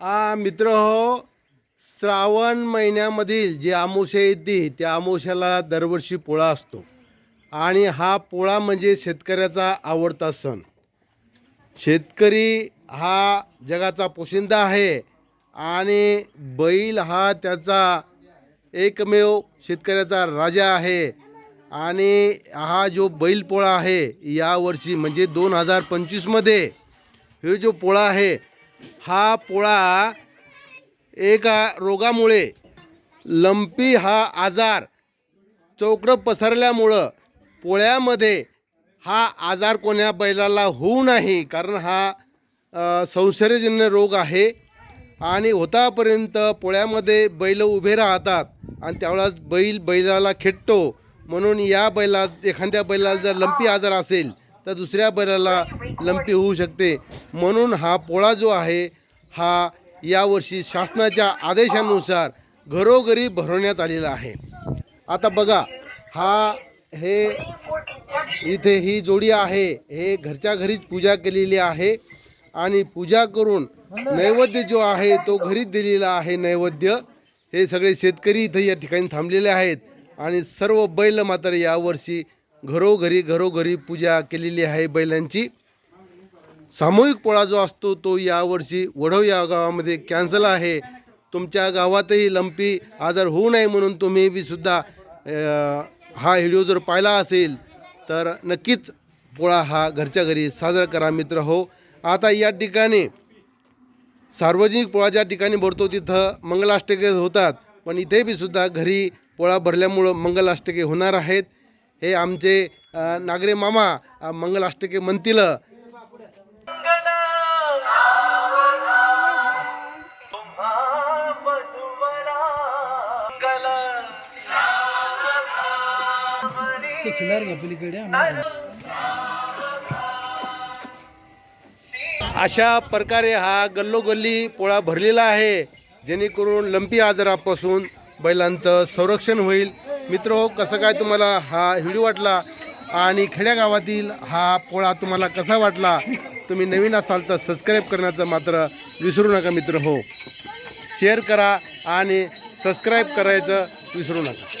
आ मित्र हो श्रावण महिन्यामधील जी आमोशा येते त्या आमोशाला दरवर्षी पोळा असतो. आणि हा पोळा म्हणजे शेतकऱ्याचा आवडता सण. शेतकरी हा जगाचा पोशिंदा आहे आणि बैल हा त्याचा एकमेव शेतकऱ्याचा राजा आहे. आणि हा जो बैलपोळा आहे यावर्षी म्हणजे दोन हजार पंचवीसमध्ये हे जो पोळा आहे हा पोळा एका रोगामुळे लंपी हा आजार चौकडं पसरल्यामुळं पोळ्यामध्ये हा आजार कोण्या बैलाला होऊ नाही कारण हा संसर्गजन्य रोग आहे. आणि होतापर्यंत पोळ्यामध्ये बैल उभे राहतात आणि त्यावेळेस बैल बैलाला खेटतो. म्हणून या बैला एखाद्या बैलाला जर लंपी आजार असेल तर दुसऱ्या बैलाला लंपी होऊ शकते. म्हणून हा पोळा जो आहे हा यावर्षी शासनाच्या आदेशानुसार घरोघरी भरवण्यात आलेला आहे. आता बघा हा हे इथे ही जोडी आहे. हे घरच्या घरीच पूजा केलेली आहे आणि पूजा करून नैवेद्य जो आहे तो घरीच दिलेला आहे नैवेद्य. हे सगळे शेतकरी इथे या ठिकाणी थांबलेले आहेत आणि सर्व बैल मात्र यावर्षी घरोघरी घरोघरी पूजा केलेली आहे बैलांची. सामूहिक पोळा जो असतो तो यावर्षी वढव या गावामध्ये कॅन्सल आहे. तुमच्या गावातही लंपी आजार होऊ नये म्हणून तुम्ही बी सुद्धा हा व्हिडिओ जर पाहिला असेल तर नक्कीच पोळा हा घरच्या घरी साजरा करा मित्र हो. आता या ठिकाणी सार्वजनिक पोळा ज्या ठिकाणी भरतो तिथं मंगलाष्टके होतात. पण इथे बी सुद्धा घरी पोळा भरल्यामुळं मंगलाष्टके होणार आहेत. हे आमचे नागरे मामा अ, मंगलाष्टके म्हणतील. ते खिलार का पलीकडे? आम्हाला अशा प्रकारे हा गल्लोगल्ली पोळा भरलेला आहे. जेणेकरून लंपी आजारापासून बैलांचं संरक्षण होईल. मित्र हो कसं काय तुम्हाला हा व्हिडिओ वाटला आणि खेड्यागावातील हा पोळा तुम्हाला कसा वाटला? तुम्ही नवीन असाल तर सबस्क्राईब करण्याचं मात्र विसरू नका मित्र हो. शेअर करा आणि सबस्क्राईब करायचं विसरू नका.